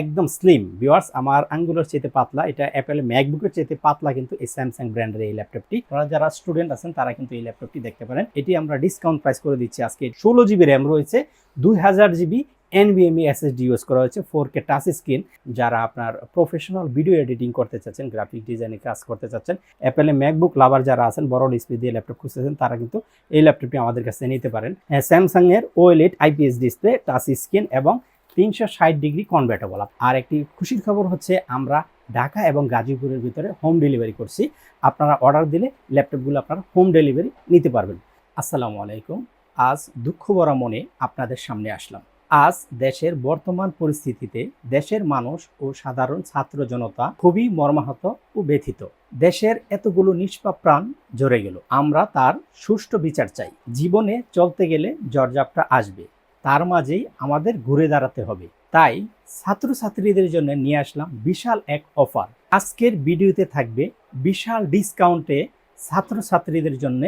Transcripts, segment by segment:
একদম slim viewers আমার আঙ্গুলের চেয়ে পাতলা, এটা অ্যাপেল ম্যাকবুকের চেয়ে পাতলা কিন্তু এই স্যামসাং ব্র্যান্ডের এই ল্যাপটপটি আপনারা যারা স্টুডেন্ট আছেন, তারা কিন্তু এই ল্যাপটপটি দেখতে পারেন। এটি আমরা ডিসকাউন্ট প্রাইস করে দিচ্ছি আজকে। ষোলো জিবি র্যাম রয়েছে, দুই হাজার জিবি এনবিএমই এসএসডি ইউজ করা হয়েছে ফোর কে টাচ স্ক্রিন যারা আপনার প্রফেশনাল ভিডিও এডিটিং করতে চাচ্ছেন গ্রাফিক ডিজাইনে কাজ করতে চাচ্ছেন অ্যাপেলে ম্যাকবুক লাভার যারা আছেন, বড় ডিসপ্লে দিয়ে ল্যাপটপ খুঁজতেছেন, তারা কিন্তু এই ল্যাপটপটি আমাদের কাছে নিতে পারেন। স্যামসাং এর OLED IPS display touch screen এবং তিনশো ষাট ডিগ্রি কনভার্টেবল আর একটি খুশির খবর হচ্ছে, আমরা ঢাকা এবং গাজীপুরের ভিতরে হোম ডেলিভারি করছি। আপনারা অর্ডার দিলে ল্যাপটপগুলো আপনারা হোম ডেলিভারি নিতে পারবেন। আসসালামু আলাইকুম। আজ দুঃখ ভরা মনে আপনাদের সামনে আসলাম। আজ দেশের বর্তমান পরিস্থিতিতে দেশের মানুষ ও সাধারণ ছাত্র জনতা খুবই মর্মাহত ও ব্যথিত। দেশের এতগুলো নিষ্পাপ প্রাণ জড়ে গেল। আমরা তার সুষ্ঠু বিচার চাই। জীবনে চলতে গেলে জর্জাপটা আসবে। তার মাঝেই আমাদের ঘুরে দাঁড়াতে হবে। তাই ছাত্রছাত্রীদের জন্য নিয়ে আসলাম বিশাল এক অফার। আজকের ভিডিওতে থাকবে বিশাল ডিসকাউন্টে ছাত্রছাত্রীদের জন্য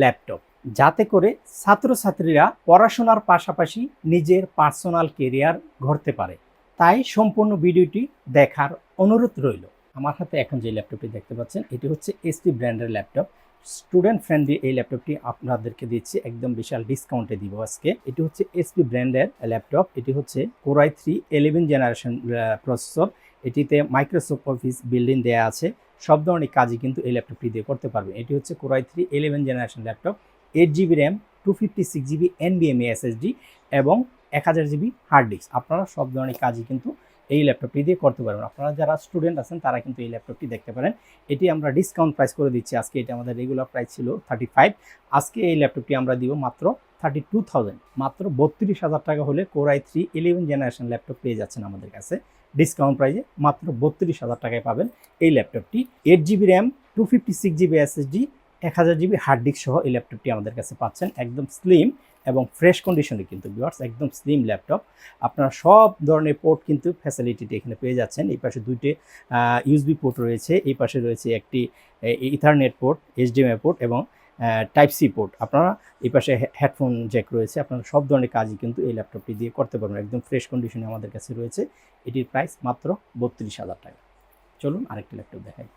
ল্যাপটপ। যাতে করে ছাত্রছাত্রীরা পড়াশোনার পাশাপাশি নিজের পার্সোনাল কেরিয়ার গড়তে পারে। তাই সম্পূর্ণ ভিডিওটি দেখার অনুরোধ রইল। আমার হাতে এখন যে ল্যাপটপটি দেখতে পাচ্ছেন, এটি হচ্ছে এসপি ব্র্যান্ডের ল্যাপটপ। স্টুডেন্ট ফ্রেন্ডলি এই ল্যাপটপটি আপনাদেরকে দিচ্ছি, একদম বিশাল ডিসকাউন্টে দিব আজকে। এটি হচ্ছে এসপি ব্র্যান্ডের ল্যাপটপ এটি হচ্ছে core i three eleven generation processor এটিতে মাইক্রোসফট অফিস বিল্ডিং দেওয়া আছে। সব ধরনের কাজই কিন্তু এই ল্যাপটপটি দিয়ে করতে পারবে এটি হচ্ছে core i three eleven generation laptop eight GB RAM two fifty six GB এনবিএমএ SSD এবং এক হাজার জিবি হার্ড ডিস্ক আপনারা সব ধরনের কাজই কিন্তু এই ল্যাপটপটি দিয়ে করতে পারবেন। আপনারা যারা স্টুডেন্ট আছেন, তারা কিন্তু এই ল্যাপটপটি দেখতে পারেন। এটি আমরা ডিসকাউন্ট প্রাইস করে দিচ্ছি। আজকে এটা আমাদের রেগুলার প্রাইস ছিল থার্টি ফাইভ আজকে এই ল্যাপটপটি আমরা দিব মাত্র থার্টি টু থাউজেন্ড মাত্র বত্রিশ হাজার টাকা হলে core i three eleven generation laptop পেয়ে যাচ্ছেন আমাদের কাছে। ডিসকাউন্ট প্রাইসে মাত্র বত্রিশ হাজার টাকায় পাবেন এই ল্যাপটপটি eight GB RAM two fifty six GB SSD এক হাজার জিবি হার্ড ডিস্ক সহ এই ল্যাপটপটি আমাদের কাছে পাচ্ছেন। একদম স্লিম এবং ফ্রেশ কন্ডিশনে কিন্তু ভিউয়ার্স একদম স্লিম ল্যাপটপ আপনারা সব ধরনের পোর্ট কিন্তু ফ্যাসিলিটিটি এখানে পেয়ে যাচ্ছেন। এই পাশে দুইটি ইউএসবি পোর্ট রয়েছে। এই পাশে রয়েছে একটি ইথারনেট পোর্ট এইচডিএমআই পোর্ট এবং টাইপ সি পোর্ট আপনারা এই পাশে হেডফোন জ্যাক রয়েছে। আপনারা সব ধরনের কাজই কিন্তু এই ল্যাপটপটি দিয়ে করতে পারবেন। একদম ফ্রেশ কন্ডিশনে আমাদের কাছে রয়েছে। এটির প্রাইস মাত্র বত্রিশ হাজার টাকা। চলুন আরেকটি ল্যাপটপ দেখাই।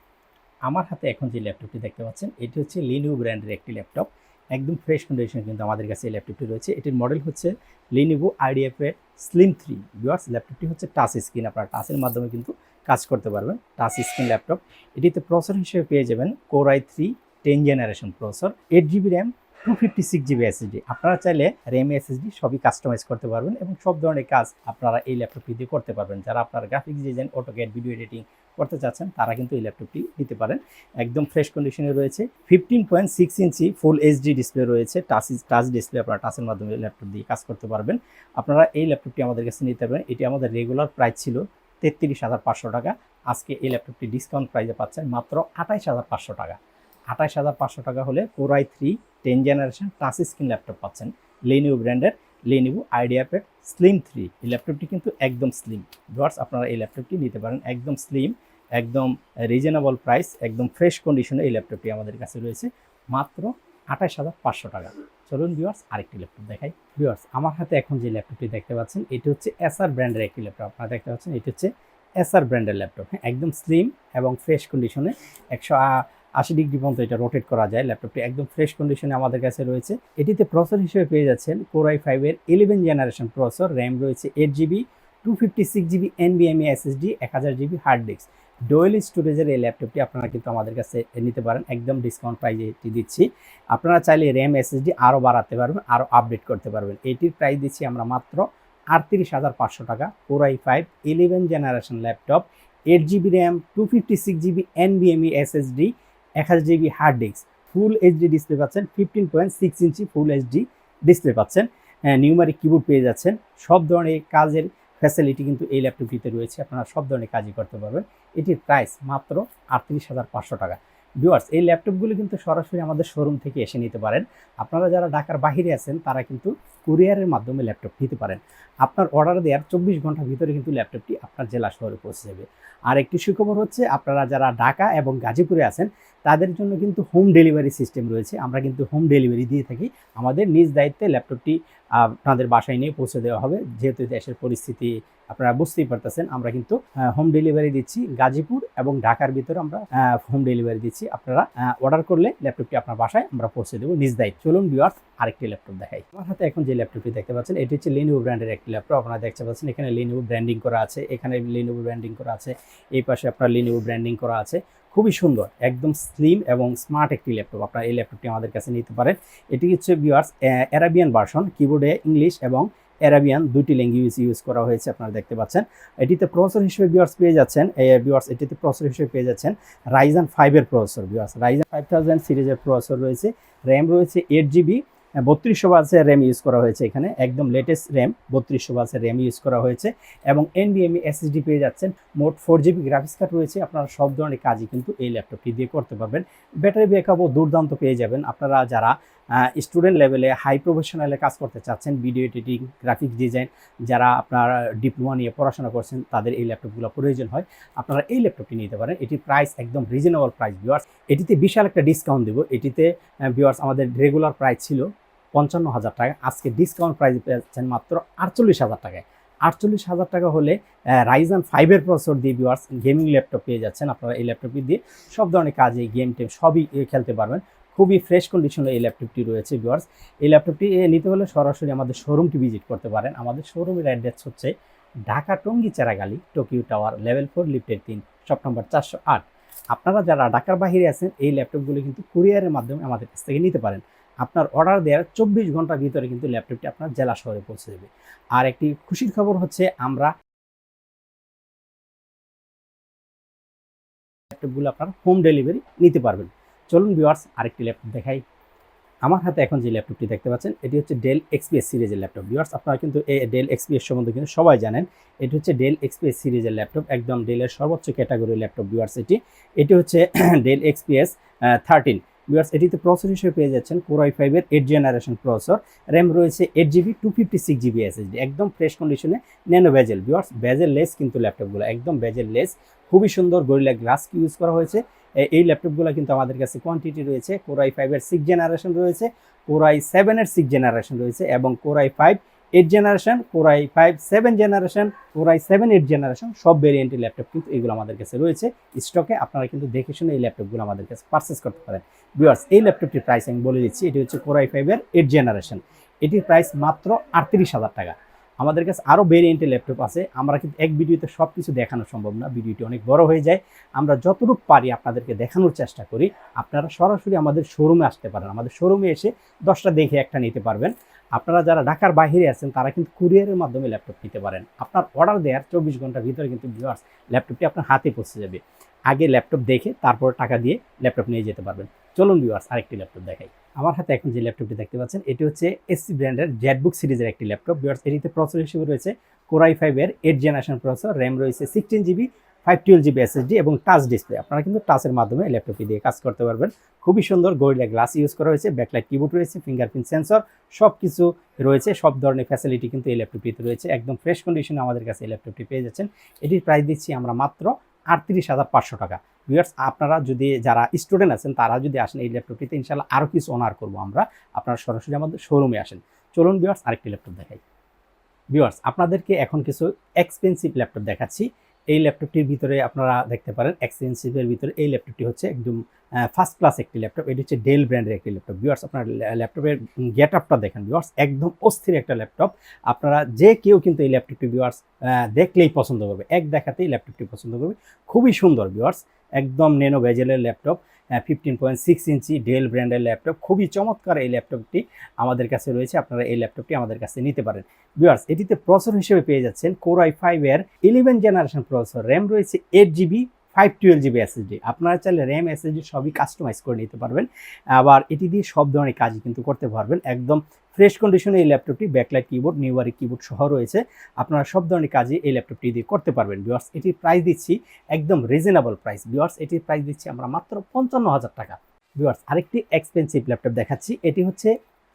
আমার হাতে এখন যে ল্যাপটপটি দেখতে পাচ্ছেন, এটি হচ্ছে লিনিউ ব্র্যান্ডের একটি ল্যাপটপ একদম ফ্রেশ কন্ডিশনে কিন্তু আমাদের কাছে এই ল্যাপটপটি রয়েছে। এটির মডেল হচ্ছে লিনিভো আইডিএফের স্লিম থ্রি বিওয়ার্স ল্যাপটপটি হচ্ছে টাচ স্ক্রিন আপনারা টাচের মাধ্যমে কিন্তু কাজ করতে পারবেন। টাচ স্ক্রিন ল্যাপটপ এটিতে প্রসেসর হিসেবে পেয়ে যাবেন core i three ten generation processor eight GB RAM two fifty six GB SSD আপনারা চাইলে র্যাম এসএসডি সবই কাস্টমাইজ করতে পারবেন এবং সব ধরনের কাজ আপনারা এই ল্যাপটপটি দিয়ে করতে পারবেন। যারা আপনার graphics design AutoCAD video editing করতে চাচ্ছেন, তারা কিন্তু এই ল্যাপটপটি নিতে পারেন। একদম ফ্রেশ কন্ডিশনে রয়েছে। Fifteen point six inch full HD display রয়েছে। টাচ টাচ ডিসপ্লে আপনারা টাচের মাধ্যমে ল্যাপটপ দিয়ে কাজ করতে পারবেন। আপনারা এই ল্যাপটপটি আমাদের কাছে নিতে পারবেন। এটি আমাদের রেগুলার প্রাইস ছিল তেত্রিশ হাজার পাঁচশো টাকা। আজকে এই ল্যাপটপটি ডিসকাউন্ট প্রাইসে পাচ্ছেন মাত্র আঠাইশ হাজার পাঁচশো টাকা। আঠাইশ হাজার পাঁচশো টাকা হলে core i three ten generation touch screen laptop পাচ্ছেন। লেনিউ ব্র্যান্ডের Lenovo idea pad slim three এই ল্যাপটপটি কিন্তু একদম স্লিম ভিউয়ার্স, আপনারা এই ল্যাপটপটি নিতে পারেন। একদম স্লিম একদম রিজনেবল প্রাইস একদম ফ্রেশ কন্ডিশনে এই ল্যাপটপটি আমাদের কাছে রয়েছে। মাত্র আঠাশ হাজার পাঁচশো টাকা। চলুন ভিউয়ার্স, আরেকটি ল্যাপটপ দেখাই। ভিউয়ার্স, আমার হাতে এখন যে ল্যাপটপটি দেখতে পাচ্ছেন, এটি হচ্ছে এসআর ব্র্যান্ডের একটি ল্যাপটপ আপনারা দেখতে পাচ্ছেন, এটি হচ্ছে এসআর ব্র্যান্ডের ল্যাপটপ হ্যাঁ একদম স্লিম এবং ফ্রেশ কন্ডিশনে একশো আশি ডিগ্রি পর্যন্ত এটা রোটেট করা যায় ল্যাপটপটি একদম ফ্রেশ কন্ডিশনে আমাদের কাছে রয়েছে। এটিতে প্রসেসর হিসেবে পেয়ে যাচ্ছেন কোরাই ফাইভের ইলেভেন জেনারেশন প্রসেসর র্যাম রয়েছে eight GB two fifty six GB এনবিএমএ SSD এক হাজার জিবি হার্ড ডিস্ক ডোয়েল স্টোরেজের এই ল্যাপটপটি আপনারা কিন্তু আমাদের কাছে নিতে পারেন, একদম ডিসকাউন্ট প্রাইজে এটি দিচ্ছি। আপনারা চাইলে র্যাম এসএসডি আরও বাড়াতে পারবেন, আরও আপডেট করতে পারবেন। এটির প্রাইস দিচ্ছি আমরা মাত্র আটত্রিশ হাজার পাঁচশো টাকা। Core i five eleven generation laptop eight GB RAM two fifty six GB এনবিএমই SSD এক হাজার GB hard disk full HD display পাচ্ছেন fifteen point six inch full HD display পাচ্ছেন। নিউমারিক কিবোর্ড পেয়ে যাচ্ছেন। সব ধরনের কাজের ফ্যাসিলিটি কিন্তু এই ল্যাপটপটিতে রয়েছে। আপনারা সব ধরনের কাজই করতে পারবেন। এটির প্রাইস মাত্র আটত্রিশ হাজার পাঁচশো টাকা। ভিউয়ার্স, এই ল্যাপটপগুলো কিন্তু সরাসরি আমাদের শোরুম থেকে এসে নিতে পারেন। আপনারা যারা ঢাকার বাহিরে আছেন, তারা কিন্তু কুরিয়ারের মাধ্যমে ল্যাপটপ নিতে পারেন। আপনার অর্ডার দেওয়ার চব্বিশ ঘণ্টার ভিতরে কিন্তু ল্যাপটপটি আপনার জেলা শহরে পৌঁছে যাবে। আর একটি সুখবর হচ্ছে, আপনারা যারা ঢাকা এবং গাজীপুরে আছেন, তাদের জন্য কিন্তু হোম ডেলিভারি সিস্টেম রয়েছে। আমরা কিন্তু হোম ডেলিভারি দিয়ে থাকি। আমাদের নিজ দায়িত্বে ল্যাপটপটি আপনাদের বাসায় নিয়ে পৌঁছে দেওয়া হবে। যেহেতু দেশের পরিস্থিতি আপনারা বুঝতেই পারতেছেন, আমরা কিন্তু হোম ডেলিভারি দিচ্ছি গাজীপুর এবং ঢাকার ভিতরে আমরা হোম ডেলিভারি দিচ্ছি। আপনারা অর্ডার করলে ল্যাপটপটি আপনার বাসায় আমরা পৌঁছে দেবো নিজ দায়িত্ব। চলুন ভিউয়ার্স আরেকটি ল্যাপটপ দেখাই। আমার হাতে এখন যে ল্যাপটপটি দেখতে পাচ্ছেন, এটি হচ্ছে লিনোভো ব্র্যান্ডের একটি ল্যাপটপ আপনারা দেখতে পাচ্ছেন, এখানে লিনোভো ব্র্যান্ডিং করা আছে, এখানে লিনোভো ব্র্যান্ডিং করা আছে, এই পাশে আপনার লিনোভো ব্র্যান্ডিং করা আছে। খুবই সুন্দর, একদম স্লিম এবং স্মার্ট একটি ল্যাপটপ আপনারা এই ল্যাপটপটি আমাদের কাছে নিতে পারেন। এটি হচ্ছে ভিউয়ার্স অ্যারাবিয়ান ভার্সন কিবোর্ডে ইংলিশ এবং অ্যারাবিয়ান দুটি ল্যাঙ্গুয়েজ ইউজ করা হয়েছে, আপনারা দেখতে পাচ্ছেন। এটিতে প্রসেসর হিসেবে ভিউয়ার্স পেয়ে যাচ্ছেন ভিউয়ার্স এটিতে প্রসেসর হিসেবে পেয়ে যাচ্ছেন রাইজান ফাইভের processor viewers Ryzen five thousand সিরিজের প্রসেসর রয়েছে র্যাম রয়েছে এইট জিবি বত্রিশশো বাসের র্যাম ইউজ করা হয়েছে এখানে, একদম লেটেস্ট র্যাম বত্রিশশো বাসের র্যাম ইউজ করা হয়েছে, এবং এনবিএমই এসএসডি পেয়ে যাচ্ছেন, মোট ফোর জিবি গ্রাফিক্স কার্ড রয়েছে, আপনারা সব ধরনের কাজই কিন্তু এই ল্যাপটপটি দিয়ে করতে পারবেন। ব্যাটারি ব্যাকআপও দুর্দান্ত পেয়ে যাবেন, আপনারা যারা স্টুডেন্ট লেভেলে হাই প্রফেশনালে কাজ করতে চাচ্ছেন ভিডিও এডিটিং গ্রাফিক্স ডিজাইন যারা আপনার ডিপ্লোমা নিয়ে পড়াশোনা করছেন, তাদের এই ল্যাপটপগুলো প্রয়োজন হয়। আপনারা এই ল্যাপটপটি নিতে পারেন, এটির প্রাইস একদম রিজনেবল প্রাইস ভিওয়ার্স এটিতে বিশাল একটা ডিসকাউন্ট দেবো। এটিতে ভিওয়ার্স আমাদের রেগুলার প্রাইস ছিল পঞ্চান্ন হাজার টাকা। আজকে ডিসকাউন্ট প্রাইস পেয়েছেন মাত্র আটচল্লিশ হাজার টাকায়। আটচল্লিশ হাজার টাকা হলে রাইজান ফাইভের প্রসেসর দিয়ে ভিওয়ার্স গেমিং ল্যাপটপ পেয়ে যাচ্ছেন। আপনারা এই ল্যাপটপটি দিয়ে সব ধরনের কাজে গেম টেম সবই খেলতে পারবেন। খুবই ফ্রেশ কন্ডিশনে এই ল্যাপটপটি রয়েছে ভিওয়ার্স এই ল্যাপটপটি নিতে হলে সরাসরি আমাদের শোরুমটি ভিজিট করতে পারেন। আমাদের শোরুমের অ্যাড্রেস হচ্ছে Dhaka Tongi Cheragali Tokyo tower level four লিফটের তিন শপ নম্বর চারশো আট। আপনারা যারা ঢাকার বাহিরে আছেন, এই ল্যাপটপগুলো কিন্তু কুরিয়ারের মাধ্যমে আমাদের কাছ থেকে নিতে পারেন। আপনার অর্ডার দেওয়ার চব্বিশ ঘণ্টার ভিতরে কিন্তু ল্যাপটপটি আপনার জেলা শহরে পৌঁছে দেবে আর একটি খুশির খবর হচ্ছে আমরা ল্যাপটপগুলো আপনার হোম ডেলিভারি নিতে পারবেন। চলুন ভিওয়ার্স আরেকটি ল্যাপটপ দেখাই। আমার হাতে এখন যে ল্যাপটপটি দেখতে পাচ্ছেন, এটি হচ্ছে ডেল এক্সপিএস সিরিজের ল্যাপটপ ভিওয়ার্স আপনারা কিন্তু এই ডেল এক্সপিএস সম্বন্ধে কিন্তু সবাই জানেন, এটি হচ্ছে ডেল এক্সপিএস সিরিজের ল্যাপটপ একদম ডেলের সর্বোচ্চ ক্যাটাগরির ল্যাপটপ ভিওয়ার্স এটি এটি হচ্ছে ডেল এক্সপিএস থার্টিন ভিউয়ার্স এটিতে প্রসেসর হিসেবে পেয়ে যাচ্ছেন কোরআই ফাইভের এইট জেনারেশন প্রসেসর র্যাম রয়েছে eight GB two fifty six GB SSD একদম ফ্রেশ কন্ডিশনে nano bezel viewers bezel less কিন্তু ল্যাপটপগুলো একদম ব্যাজেল লেস খুবই সুন্দর গরিলা গ্লাস ইউজ করা হয়েছে। এই ল্যাপটপগুলো কিন্তু আমাদের কাছে কোয়ান্টিটি রয়েছে কোরআই ফাইভের সিক্স জেনারেশন রয়েছে কোরআই সেভেনের সিক্স জেনারেশন রয়েছে এবং core i five eight generation core i five seven generation core i seven eight generation সব ভেরিয়েন্টের ল্যাপটপ কিন্তু এগুলো আমাদের কাছে রয়েছে। স্টকে আপনারা কিন্তু দেখে শুনে এই ল্যাপটপগুলো আমাদের কাছে পারচেস করতে পারেন। ভিউয়ার্স এই ল্যাপটপটির প্রাইস আমি বলে দিচ্ছি, এটি হচ্ছে কোরআই ফাইভের এইট জেনারেশন এটির প্রাইস মাত্র আটত্রিশ হাজার টাকা। আমাদের কাছে আরও ভেরিয়েন্টের ল্যাপটপ আছে। আমরা কিন্তু এক ভিডিওতে সব কিছু দেখানো সম্ভব না। ভিডিওটি অনেক বড় হয়ে যায়। আমরা যতটুকু পারি আপনাদেরকে দেখানোর চেষ্টা করি। আপনারা সরাসরি আমাদের শোরুমে আসতে পারেন। আমাদের শোরুমে এসে দশটা দেখে একটা নিতে পারবেন। আপনারা যারা ঢাকার বাইরে আছেন, তারা কিন্তু কুরিয়ারের মাধ্যমে ল্যাপটপ নিতে পারেন। আপনার অর্ডার দেওয়ার চব্বিশ ঘণ্টার ভিতরে কিন্তু ভিউয়ার্স ল্যাপটপটি আপনার হাতে পৌঁছে যাবে। আগে ল্যাপটপ দেখে তারপর টাকা দিয়ে ল্যাপটপ নিয়ে যেতে পারবেন। চলুন ভিউয়ার্স আরেকটি ল্যাপটপ দেখাই। আমার হাতে এখন যে ল্যাপটপটি দেখতে পাচ্ছেন, এটি হচ্ছে এসসি ব্র্যান্ডের জেটবুক সিরিজের একটি ল্যাপটপ। ভিউয়ার্স এটিতে প্রসেসর হিসেবে রয়েছে কোরাই ফাইভের এইট জেনারেশন প্রসেসর র্যাম রয়েছে sixteen GB five twelve GB SSD এবং টাচ ডিসপ্লে আপনারা কিন্তু টাচের মাধ্যমে ল্যাপটপটি দিয়ে কাজ করতে পারবেন। খুবই সুন্দর গরিলা গ্লাস ইউজ করা হয়েছে ব্যাকলাইট কিবোর্ড রয়েছে ফিঙ্গারপ্রিন্ট সেন্সর সব কিছু রয়েছে, সব ধরনের ফ্যাসিলিটি কিন্তু এই ল্যাপটপটিতে রয়েছে। একদম ফ্রেশ কন্ডিশনে আমাদের কাছে এই ল্যাপটপটি পেয়ে যাচ্ছেন। এটির প্রাইস দিচ্ছি আমরা মাত্র আটত্রিশ হাজার পাঁচশো টাকা। ভিউয়ার্স আপনারা যদি যারা স্টুডেন্ট আছেন, তারা যদি আসেন এই ল্যাপটপটিতে ইনশাল্লাহ আরও কিছু অনার করব আমরা। আপনারা সরাসরি আমাদের শোরুমে আসেন। চলুন ভিউয়ার্স আরেকটি ল্যাপটপ দেখাই। ভিউয়ার্স আপনাদেরকে এখন কিছু এক্সপেন্সিভ ল্যাপটপ দেখাচ্ছি। এই ল্যাপটপটির ভিতরে আপনারা দেখতে পারেন এক্সপেন্সিভের ভিতরে এই ল্যাপটপটি হচ্ছে একদম ফার্স্ট ক্লাস একটি ল্যাপটপ এটি হচ্ছে ডেল ব্র্যান্ডের একটি ল্যাপটপ ভিওয়ার্স আপনার ল্যাপটপের গেট আপটা দেখেন। ভিওয়ার্স একদম অস্থির একটা ল্যাপটপ আপনারা যে কেউ কিন্তু এই ল্যাপটপটি ভিওয়ার্স দেখলেই পছন্দ করবে। এক দেখাতেই ল্যাপটপটি পছন্দ করবে। খুবই সুন্দর ভিওয়ার্স একদম nano ভেজেলের laptop fifteen point six inch Dell ব্র্যান্ডের ল্যাপটপ খুবই চমৎকার এই ল্যাপটপটি আমাদের কাছে রয়েছে। আপনারা এই ল্যাপটপটি আমাদের কাছে নিতে পারেন। ভিউয়ার্স, এটিতে প্রসর হিসেবে পেয়ে যাচ্ছেন কোরআই ফাইভের ইলেভেন জেনারেশন প্রসর র্যাম রয়েছে eight GB five twelve GB SSD আপনারা চাইলে র্যাম এসএসডি সবই কাস্টমাইজ করে নিতে পারবেন। আবার এটি দিয়ে সব ধরনের কাজই কিন্তু করতে পারবেন। একদম ফ্রেশ কন্ডিশনে এই ল্যাপটপটি ব্যাকলাইট কিবোর্ড নিউয়ারি কিবোর্ড সহ রয়েছে। আপনারা সব ধরনের কাজে এই ল্যাপটপটি দিয়ে করতে পারবেন। বিওয়ার্স এটির প্রাইস দিচ্ছি একদম রিজনেবল প্রাইস বিওয়ার্স এটির প্রাইস দিচ্ছি আমরা মাত্র পঞ্চান্ন হাজার টাকা। বিওয়ার্স আরেকটি এক্সপেন্সিভ ল্যাপটপ দেখাচ্ছি। এটি হচ্ছে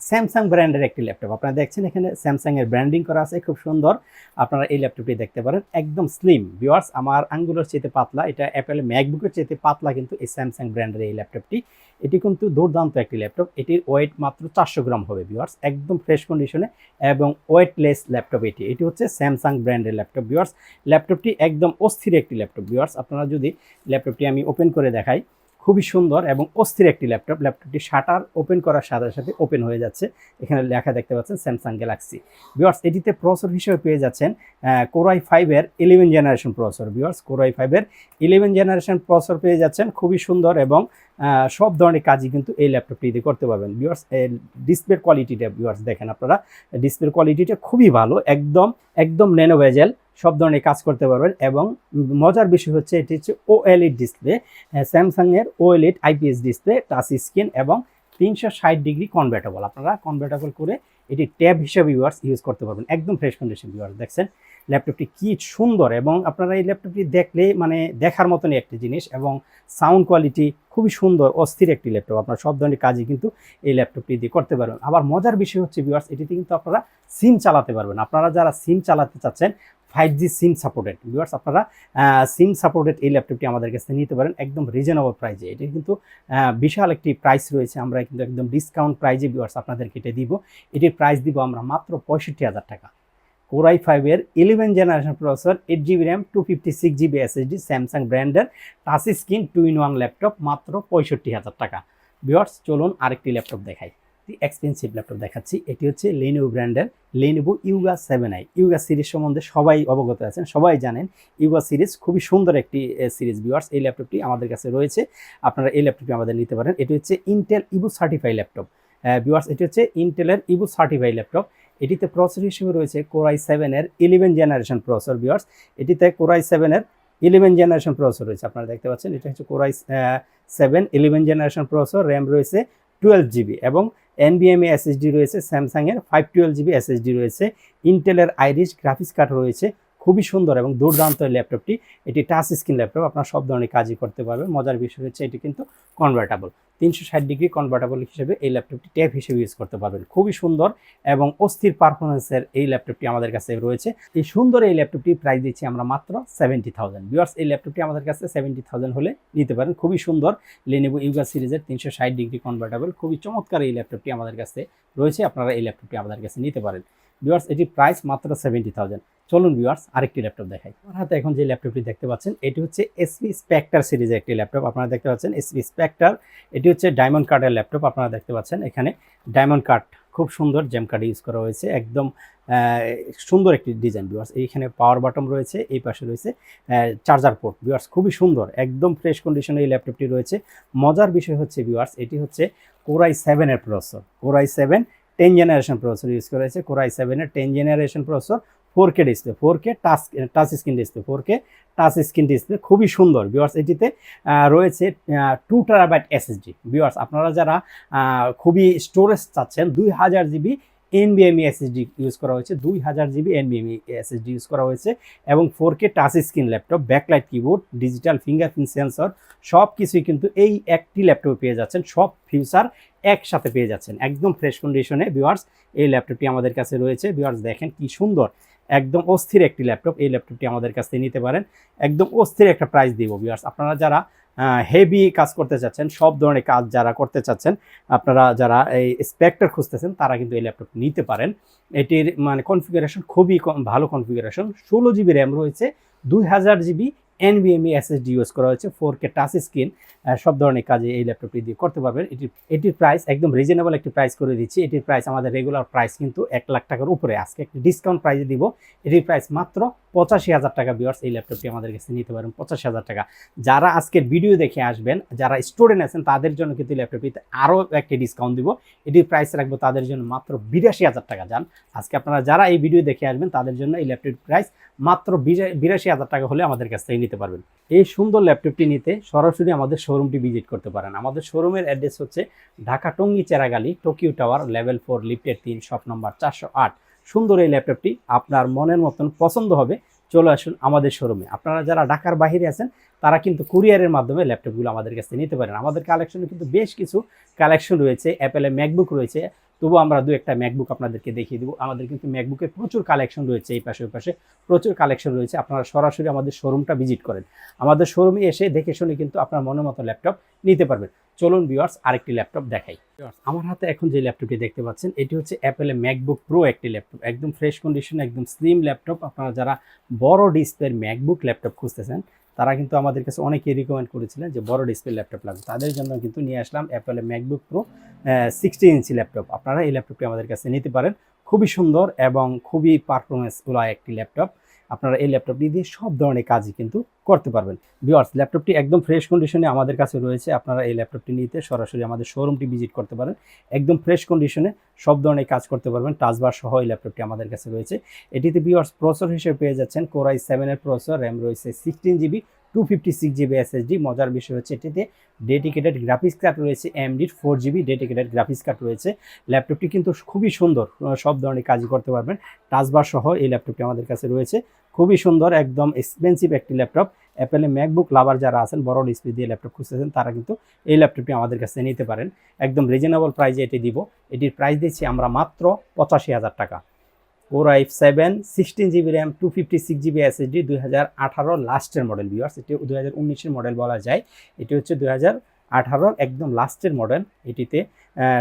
স্যামসাং ব্র্যান্ডের একটি ল্যাপটপ আপনারা দেখছেন এখানে স্যামসাং এর ব্র্যান্ডিং করা আছে, খুব সুন্দর। আপনারা এই ল্যাপটপটি দেখতে পারেন, একদম স্লিম ভিউয়ার্স আমার আঙ্গুলের চেয়ে পাতলা, এটা অ্যাপেলের ম্যাকবুকের চেয়ে পাতলা, কিন্তু এই স্যামসাং ব্র্যান্ডের এই ল্যাপটপটি এটি কিন্তু দুর্দান্ত একটি ল্যাপটপ এটির ওয়েট মাত্র চারশো গ্রাম হবে ভিউয়ার্স একদম ফ্রেশ কন্ডিশনে এবং ওয়েটলেস ল্যাপটপ এটি। এটি হচ্ছে স্যামসাং ব্র্যান্ডের ল্যাপটপ ভিউয়ার্স ল্যাপটপটি একদম অস্থির একটি ল্যাপটপ ভিউয়ার্স আপনারা যদি ল্যাপটপটি আমি ওপেন করে দেখাই খুবই সুন্দর এবং অস্থির একটি ল্যাপটপ। ল্যাপটপটি শাটার ওপেন করার সাথে সাথে ওপেন হয়ে যাচ্ছে। এখানে লেখা দেখতে পাচ্ছেন স্যামসাং গ্যালাক্সি বিওয়ার্স এটিতে প্রসর হিসেবে পেয়ে যাচ্ছেন কোরাই ফাইভের eleven generation processor viewers core i ফাইভের ইলেভেন জেনারেশন প্রসর পেয়ে যাচ্ছেন, খুবই সুন্দর এবং সব ধরনের কাজই কিন্তু এই ল্যাপটপটি দিয়ে করতে পারবেন। ভিউয়ার্স ডিসপ্লের কোয়ালিটিটা ভিউয়ার্স দেখেন আপনারা। ডিসপ্লের কোয়ালিটিটা খুবই ভালো, একদম একদম ন্যানো ভেজেল সব ধরনের কাজ করতে পারবেন এবং মজার বিষয় হচ্ছে এটি হচ্ছে ওএলইড ডিসপ্লে স্যামসাংয়ের OLED IPS display touch screen এবং তিনশো ষাট ডিগ্রি কনভার্টেবল আপনারা কনভার্টেবল করে এটি ট্যাব হিসেবে ভিউয়ার্স ইউজ করতে পারবেন। একদম ফ্রেশ কন্ডিশন ভিউয়ার্স দেখছেন? ল্যাপটপটি কি সুন্দর এবং আপনারা এই ল্যাপটপটি দেখলে মানে দেখার মতনই একটি জিনিস এবং সাউন্ড কোয়ালিটি খুবই সুন্দর, অস্থির একটি ল্যাপটপ আপনারা সব ধরনের কাজই কিন্তু এই ল্যাপটপটি দিয়ে করতে পারবেন। আবার মজার বিষয় হচ্ছে ভিউয়ার্স এটিতে কিন্তু আপনারা সিম চালাতে পারবেন। আপনারা যারা সিম চালাতে চাচ্ছেন five G SIM supported viewers আপনারা সিম সাপোর্টেড এই ল্যাপটপটি আমাদের কাছে নিতে পারেন একদম রিজনেবল প্রাইজে এটি কিন্তু বিশাল একটি প্রাইস রয়েছে। আমরা কিন্তু একদম ডিসকাউন্ট প্রাইজে ভিউয়ার্স আপনাদেরকে এটা দিব। এটির প্রাইস দিব আমরা মাত্র পঁয়ষট্টি হাজার টাকা। কোরাই ফাইভের eleven generation processor eight GB RAM two fifty six GB SSD Samsung ব্র্যান্ডের touch screen two in one laptop মাত্র পঁয়ষট্টি হাজার টাকা। ভিউয়ার্স চলুন আরেকটি ল্যাপটপ দেখাই। এক্সপেন্সিভ ল্যাপটপ দেখাচ্ছি। এটি হচ্ছে লেনোভো ব্র্যান্ডের Lenovo Yoga seven I Yoga series সম্বন্ধে সবাই অবগত আছেন, সবাই জানেন ইউগা সিরিজ খুবই সুন্দর একটি সিরিজ ভিউয়ার্স এই ল্যাপটপটি আমাদের কাছে রয়েছে। আপনারা এই ল্যাপটপটি আমাদের নিতে পারেন। এটি হচ্ছে Intel evo certify laptop viewers এটি হচ্ছে ইন্টেলের ইবু সার্টিফাই ল্যাপটপ এটিতে প্রসেসর হিসেবে রয়েছে কোরাই সেভেনের ইলেভেন জেনারেশন প্রসেসর ভিউয়ার্স এটিতে কোরাই সেভেনের ইলেভেন জেনারেশন প্রসেসর রয়েছে। আপনারা দেখতে পাচ্ছেন, এটা হচ্ছে core i seven eleven generation processor RAM রয়েছে টুয়েলভ জিবি এবং এনবিএমএ এসএসডি রয়েছে স্যামসাংয়ের ফাইভ টুয়েলভ জিবি এসএসডি রয়েছে ইন্টেলের আইরিশ গ্রাফিক্স কার্ড রয়েছে খুবই সুন্দর এবং দুর্দান্ত এই ল্যাপটপটি। এটি টাচ স্ক্রিন ল্যাপটপ, আপনার সব ধরনের কাজই করতে পারবেন। মজার বিষয় হচ্ছে এটি কিন্তু কনভার্টেবল তিনশো ষাট ডিগ্রি কনভার্টেবল হিসেবে এই ল্যাপটপটি ট্যাব হিসেবে ইউজ করতে পারবেন। খুবই সুন্দর এবং অস্থির পারফরমেন্সের এই ল্যাপটপটি আমাদের কাছে রয়েছে। এই সুন্দর এই ল্যাপটপটি প্রাইস দিচ্ছি আমরা মাত্র সেভেন্টি থাউজেন্ড ভিউয়ার্স এই ল্যাপটপটি আমাদের কাছে সেভেন্টি থাউজেন্ড হলে নিতে পারেন। খুবই সুন্দর লেনেভো ইউগা সিরিজের তিনশো ষাট ডিগ্রি কনভার্টেবল খুবই চমৎকার এই ল্যাপটপটি আমাদের কাছে রয়েছে। আপনারা এই ল্যাপটপটি আমাদের কাছে নিতে পারেন। ভিউয়ার্স এটি প্রাইস মাত্র সেভেন্টি থাউজেন্ড চলুন ভিউয়ার্স আরেকটি ল্যাপটপ দেখাই। আমার হাতে এখন যে ল্যাপটপটি দেখতে পাচ্ছেন, এটি হচ্ছে এসপি স্পেক্টার সিরিজের একটি ল্যাপটপ আপনারা দেখতে পাচ্ছেন এসপি স্পেক্টার এটি হচ্ছে ডায়মন্ড কার্ডের ল্যাপটপ আপনারা দেখতে পাচ্ছেন এখানে ডায়মন্ড কার্ড খুব সুন্দর জেম কার্ড ইউজ করা হয়েছে। একদম সুন্দর একটি ডিজাইন ভিউয়ার্স এইখানে পাওয়ার বাটন রয়েছে, এই পাশে রয়েছে চার্জার পোর্ট ভিউয়ার্স খুবই সুন্দর, একদম ফ্রেশ কন্ডিশনে এই ল্যাপটপটি রয়েছে। মজার বিষয় হচ্ছে ভিউয়ার্স এটি হচ্ছে কোরাই সেভেনের processor core i seven ten generation processor use করা হয়েছে কোরাই সেভেনের ten generation processor four K display four K touch touch screen display four K touch screen display খুবই সুন্দর। বিওয়ার্স এটিতে রয়েছে টু টেরাবাইট এসএসডি বিওয়ার্স আপনারা যারা খুবই স্টোরেজ চাচ্ছেন, দুই হাজার জিবি এনবিএমই এসএসডি ইউজ করা হয়েছে, দুই হাজার জিবি এনবিএমই এসএসডি ইউজ করা হয়েছে, এবং four K touch screen laptop backlight keyboard digital fingerprint sensor সব কিছুই কিন্তু এই একটি ল্যাপটপে পেয়ে যাচ্ছেন, সব ফিউচার একসাথে পেয়ে যাচ্ছেন। একদম ফ্রেশ কন্ডিশনে ভিউয়ার্স এই ল্যাপটপটি আমাদের কাছে রয়েছে। ভিউয়ার্স দেখেন কি সুন্দর, একদম অস্থির একটি ল্যাপটপ এই ল্যাপটপটি আমাদের কাছ থেকে নিতে পারেন। একদম অস্থির একটা প্রাইস দিব ভিউয়ার্স আপনারা যারা হেভি কাজ করতে চাচ্ছেন, সব ধরনের কাজ যারা করতে চাচ্ছেন, আপনারা যারা এই স্পেক্টার খুঁজতেছেন, তারা কিন্তু এই ল্যাপটপ নিতে পারেন। এটির মানে কনফিগারেশন খুবই ভালো কনফিগারেশন ষোলো জিবি র্যাম রয়েছে, দুই হাজার জিবি এনবিএমই এসএসডি ইউজ করা হয়েছে ফোর কে টাচ স্ক্রিন সব ধরনের কাজে এই ল্যাপটপটি দিয়ে করতে পারবেন। এটি, এটির প্রাইস একদম রিজনেবল একটি প্রাইস করে দিচ্ছি। এটির প্রাইস আমাদের রেগুলার প্রাইস কিন্তু এক লাখ টাকার উপরে। আজকে একটি ডিসকাউন্ট প্রাইসে দিব। এটির প্রাইস মাত্র পঁচাশি হাজার টাকা বিয়ার্স এই ল্যাপটপটি আমাদের কাছে নিতে পারেন, পঁচাশি হাজার টাকা। যারা আজকের ভিডিও দেখে আসবেন, যারা স্টুডেন্ট আছেন, তাদের জন্য কিন্তু ল্যাপটপটিতে আরও একটি ডিসকাউন্ট দিব। এটির প্রাইস রাখব তাদের জন্য মাত্র বিরাশি হাজার টাকা যান আজকে আপনারা যারা এই ভিডিও দেখে আসবেন, তাদের জন্য এই ল্যাপটপটির প্রাইস মাত্র বিরা- বিরাশি হাজার টাকা হলে আমাদের কাছ থেকে নিতে পারবেন। এই সুন্দর ল্যাপটপটি নিতে সরাসরি আমাদের শোরুমটি ভিজিট করতে পারেন। আমাদের শোরুমের অ্যাড্রেস হচ্ছে Dhaka Tongi Cheragali Tokyo tower level four লিফটের তিন শপ নম্বর চারশো আট। সুন্দর এই ল্যাপটপটি আপনার মনের মতন পছন্দ হবে, চলে আসুন আমাদের শোরুমে আপনারা যারা ঢাকার বাহিরে আছেন, তারা কিন্তু কুরিয়ারের মাধ্যমে ল্যাপটপগুলো আমাদের কাছে নিতে পারেন। আমাদের কালেকশনে কিন্তু বেশ কিছু কালেকশন রয়েছে অ্যাপেলের ম্যাকবুক রয়েছে তবু আমরা দু একটা ম্যাকবুক আপনাদেরকে দেখিয়ে দেবো। আমাদের কিন্তু ম্যাকবুকের প্রচুর কালেকশন রয়েছে এই পাশে ওই পাশে প্রচুর কালেকশন রয়েছে। আপনারা সরাসরি আমাদের শোরুমটা ভিজিট করেন। আমাদের শোরুমে এসে দেখে শুনে কিন্তু আপনার মনের মতো ল্যাপটপ নিতে পারবেন। চলুন ভিউয়ার্স আরেকটি ল্যাপটপ দেখাই। আমার হাতে এখন যে ল্যাপটপটি দেখতে পাচ্ছেন এটি হচ্ছে অ্যাপেলের ম্যাকবুক প্রো একটি ল্যাপটপ একদম ফ্রেশ কন্ডিশন একদম স্লিম ল্যাপটপ আপনারা যারা বড় ডিসপ্লের ম্যাকবুক ল্যাপটপ খুঁজতেছেন তারা কিন্তু আমাদের কাছে অনেকেই রিকমেন্ড করেছিলেন যে বড় ডিসপ্লে ল্যাপটপ লাগবে। তাদের জন্য কিন্তু নিয়ে আসলাম অ্যাপেলের MacBook Pro sixty inch laptop আপনারা এই ল্যাপটপটি আমাদের কাছে নিতে পারেন। খুবই সুন্দর এবং খুবই পারফরমেন্সগুলো একটি ল্যাপটপ আপনারা এই ল্যাপটপটি দিয়ে সব ধরনের কাজই কিন্তু করতে পারবেন। ভিওয়ার্স ল্যাপটপটি একদম ফ্রেশ কন্ডিশনে আমাদের কাছে রয়েছে। আপনারা এই ল্যাপটপটি নিতে সরাসরি আমাদের শোরুমটি ভিজিট করতে পারেন। একদম ফ্রেশ কন্ডিশনে সব ধরনের কাজ করতে পারবেন। টাচবার সহ এই ল্যাপটপটি আমাদের কাছে রয়েছে। এটিতে ভিওয়ার্স প্রসেসর হিসেবে পেয়ে যাচ্ছেন কোরাই সেভেনের প্রসেসর র্যাম রয়েছে sixteen GB two fifty six GB SSD মজার বিষয় হচ্ছে এটিতে ডেডিকেটেড গ্রাফিক্স কার্ড রয়েছে এমডির four GB dedicated graphics card রয়েছে। ল্যাপটপটি কিন্তু খুবই সুন্দর। সব ধরনের কাজই করতে পারবেন। টাচবার সহ এই ল্যাপটপটি আমাদের কাছে রয়েছে। খুবই সুন্দর, একদম এক্সপেন্সিভ একটি ল্যাপটপ অ্যাপেলে ম্যাকবুক লাভার যারা আছেন, বড় ডিসপ্লে দিয়ে ল্যাপটপ খুঁজতেছেন, তারা কিন্তু এই ল্যাপটপটি আমাদের কাছে নিতে পারেন। একদম রিজনেবল প্রাইজে এটি দিব। এটির প্রাইস দিচ্ছি আমরা মাত্র পঁচাশি হাজার টাকা। Core I seven sixteen GB RAM two fifty six GB SSD দুই হাজার আঠারো লাস্টের মডেল ভিউয়ার্স এটি দুই হাজার উনিশের মডেল বলা যায়। এটি হচ্ছে দুই হাজার আঠারোর একদম লাস্টের মডেল এটিতে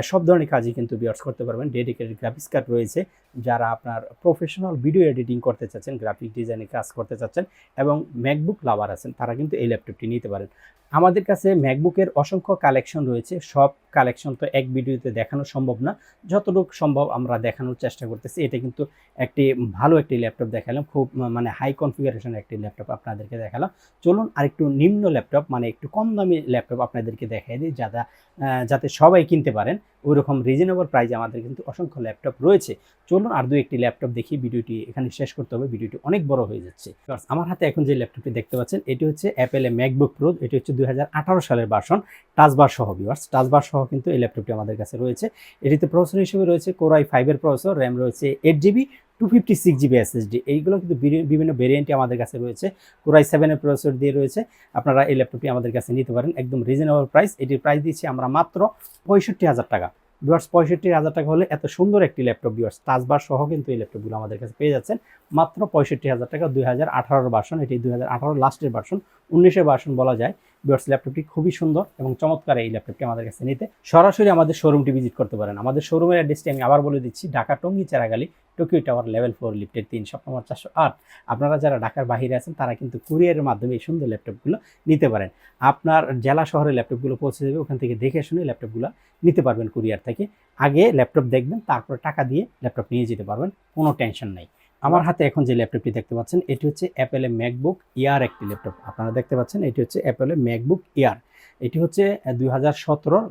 সব ধরনের কাজই কিন্তু বিয়ার্স করতে পারবেন। ডেডিকেটেড গ্রাফিক্স কার্ড রয়েছে। যারা আপনার প্রফেশনাল ভিডিও এডিটিং করতে চাচ্ছেন গ্রাফিক ডিজাইনে কাজ করতে চাচ্ছেন এবং ম্যাকবুক লাভার আছেন, তারা কিন্তু এই ল্যাপটপটি নিতে পারেন। আমাদের কাছে ম্যাকবুকের অসংখ্য কালেকশন রয়েছে। সব কালেকশন তো এক ভিডিওতে দেখানো সম্ভব না। যতটুকু সম্ভব আমরা দেখানোর চেষ্টা করতেছি। এটা কিন্তু একটি ভালো একটি ল্যাপটপ দেখালাম। খুব মানে হাই কনফিগারেশন একটি ল্যাপটপ আপনাদেরকে দেখালাম। চলুন আরেকটু নিম্ন ল্যাপটপ মানে একটু কম দামি ল্যাপটপ আপনাদেরকে দেখাই দিই যাতে যাতে সবাই কিনতে পারেন। ওই রকম রিজনেবল প্রাইজে আমাদের কিন্তু অসংখ্য ল্যাপটপ রয়েছে। চলুন আর দু একটি ল্যাপটপ দেখি, ভিডিওটি এখানে শেষ করতে হবে, ভিডিওটি অনেক বড় হয়ে যাচ্ছে। আমার হাতে এখন যে ল্যাপটপটি দেখতে পাচ্ছেন, এটি হচ্ছে অ্যাপেলের ম্যাকবুক প্রো এটি হচ্ছে দু হাজার আঠারো সালের ভার্সন টাচবার সহ ভিউয়ার্স টাচবার সহ কিন্তু এই ল্যাপটপটি আমাদের কাছে রয়েছে। এটিতে প্রসেসর হিসেবে রয়েছে কোরাই ফাইভের প্রসেসর র্যাম রয়েছে eight GB two fifty six GB SSD এইগুলো কিন্তু বিভিন্ন ভেরিয়েন্টে আমাদের কাছে রয়েছে। কোরাই সেভেনের প্রসেসর দিয়ে রয়েছে। আপনারা এই ল্যাপটপটি আমাদের কাছে নিতে পারেন, একদম রিজনেবল প্রাইস এটির প্রাইস দিচ্ছি আমরা মাত্র পঁয়ষট্টি হাজার টাকা। ভিউয়ার্স পঁয়ষট্টি হাজার টাকা হলে এত সুন্দর একটি ল্যাপটপ বিয়ার্স তাজবার সহ কিন্তু এই ল্যাপটপগুলো আমাদের কাছে পেয়ে যাচ্ছেন। মাত্র পঁয়ষট্টি হাজার টাকা, দুই হাজার আঠারোর বার্সন এটি দুই হাজার আঠারো লাস্টের বার্সন উনিশের বার্সন বলা যায়। ভিউয়ার্স ল্যাপটপটি খুবই সুন্দর এবং চমৎকার এই ল্যাপটপটি আমাদের কাছে নিতে সরাসরি আমাদের শোরুমটি ভিজিট করতে পারেন। আমাদের শোরুমের অ্যাড্রেসটি আমি আবার বলে দিচ্ছি, Dhaka Tongi Cheragali Tokyo tower level four লিফটের তিন শপ নম্বর চারশো আট। আপনারা যারা ঢাকার বাহিরে আছেন, তারা কিন্তু কুরিয়ারের মাধ্যমে এই সুন্দর ল্যাপটপগুলো নিতে পারেন। আপনার জেলা শহরে ল্যাপটপগুলো পৌঁছে যাবে, ওখান থেকে দেখে শুনে ল্যাপটপগুলো নিতে পারবেন কুরিয়ার থেকে। আগে ল্যাপটপ দেখবেন, তারপর টাকা দিয়ে ল্যাপটপ নিয়ে যেতে পারবেন, কোনো টেনশন নাই। আমার হাতে এখন যে ল্যাপটপটি দেখতে পাচ্ছেন, এটি হচ্ছে অ্যাপেলের ম্যাকবুক ইয়ার একটি ল্যাপটপ। আপনারা দেখতে পাচ্ছেন, এটি হচ্ছে অ্যাপেলের ম্যাকবুক ইয়ার এটি হচ্ছে দুই হাজার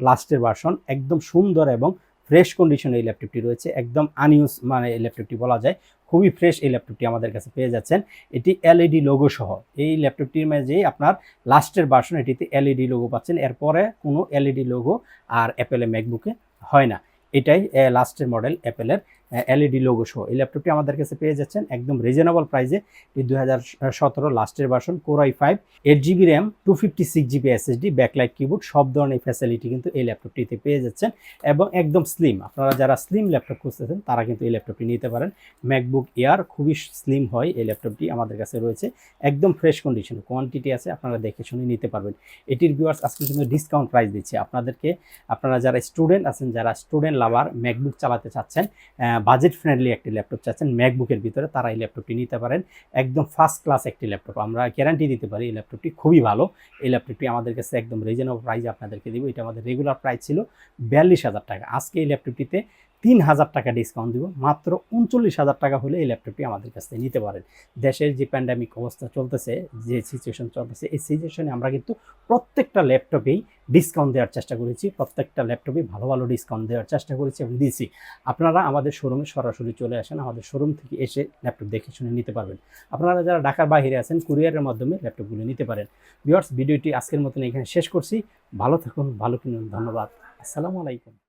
লাস্টের ভার্সন একদম সুন্দর এবং ফ্রেশ কন্ডিশনে এই ল্যাপটপটি রয়েছে। একদম আনইউজ মানে এই ল্যাপটপটি বলা যায়। খুবই ফ্রেশ এই ল্যাপটপটি আমাদের কাছে পেয়ে যাচ্ছেন। এটি এলইডি লোগো সহ। এই ল্যাপটপটির মাঝে আপনার লাস্টের ভার্সন এটিতে এলইডি লোগো পাচ্ছেন। এরপরে কোনো এলইডি লোগো আর অ্যাপেলের ম্যাকবুকে হয় না। এটাই লাস্টের মডেল অ্যাপেলের এলইডি লোগো সহ। এই ল্যাপটপটি আমাদের কাছে পেয়ে যাচ্ছেন একদম রিজনেবল প্রাইসে এই দুই হাজার সতেরো লাস্টের version core i five eight GB RAM two fifty six GB SSD backlight keyboard সব ধরনের ফ্যাসিলিটি কিন্তু এই ল্যাপটপটিতে পেয়ে যাচ্ছেন এবং একদম স্লিম আপনারা যারা স্লিম ল্যাপটপ খুঁজতেছেন, তারা কিন্তু এই ল্যাপটপটি নিতে পারেন। ম্যাকবুক এয়ার খুবই স্লিম হয় এই ল্যাপটপটি আমাদের কাছে রয়েছে। একদম ফ্রেশ কন্ডিশন কোয়ান্টিটি আছে, আপনারা দেখে শুনে নিতে পারবেন। এটির ভিউয়ার্স আজকে কিন্তু ডিসকাউন্ট প্রাইস দিচ্ছে। আপনাদেরকে, আপনারা যারা স্টুডেন্ট আছেন, যারা স্টুডেন্ট লাভার ম্যাকবুক চালাতে চাচ্ছেন বাজেট ফ্রেন্ডলি একটি ল্যাপটপ চাচ্ছেন ম্যাকবুকের ভিতরে তারা এই ল্যাপটপটি নিতে পারেন। একদম ফার্স্ট ক্লাস একটি ল্যাপটপ আমরা গ্যারান্টি দিতে পারি এই ল্যাপটপটি খুবই ভালো। এই ল্যাপটপটি আমাদের কাছে একদম রিজনেবল প্রাইস আপনাদেরকে দিব। এটা আমাদের রেগুলার প্রাইস ছিল বিয়াল্লিশ হাজার টাকা। আজকে এই ল্যাপটপটিতে তিন হাজার টাকা ডিসকাউন্ট দিব। মাত্র উনচল্লিশ হাজার টাকা হলে এই ল্যাপটপটি আমাদের কাছ থেকে নিতে পারেন। দেশের যে প্যান্ডামিক অবস্থা চলতেছে, যে সিচুয়েশন চলতেছে, এই সিচুয়েশনে আমরা কিন্তু প্রত্যেকটা ল্যাপটপেই ডিসকাউন্ট দেওয়ার চেষ্টা করেছি। প্রত্যেকটা ল্যাপটপেই ভালো ভালো ডিসকাউন্ট দেওয়ার চেষ্টা করেছি এবং দিয়েছি। আপনারা আমাদের শোরুমে সরাসরি চলে আসেন, আমাদের শোরুম থেকে এসে ল্যাপটপ দেখে শুনে নিতে পারবেন। আপনারা যারা ঢাকার বাইরে আছেন কুরিয়ারের মাধ্যমে ল্যাপটপগুলো নিতে পারেন। ভিউয়ার্স ভিডিওটি আজকের মতন এখানে শেষ করছি। ভালো থাকুন, ভালো কিনুন, ধন্যবাদ। আসসালামু আলাইকুম।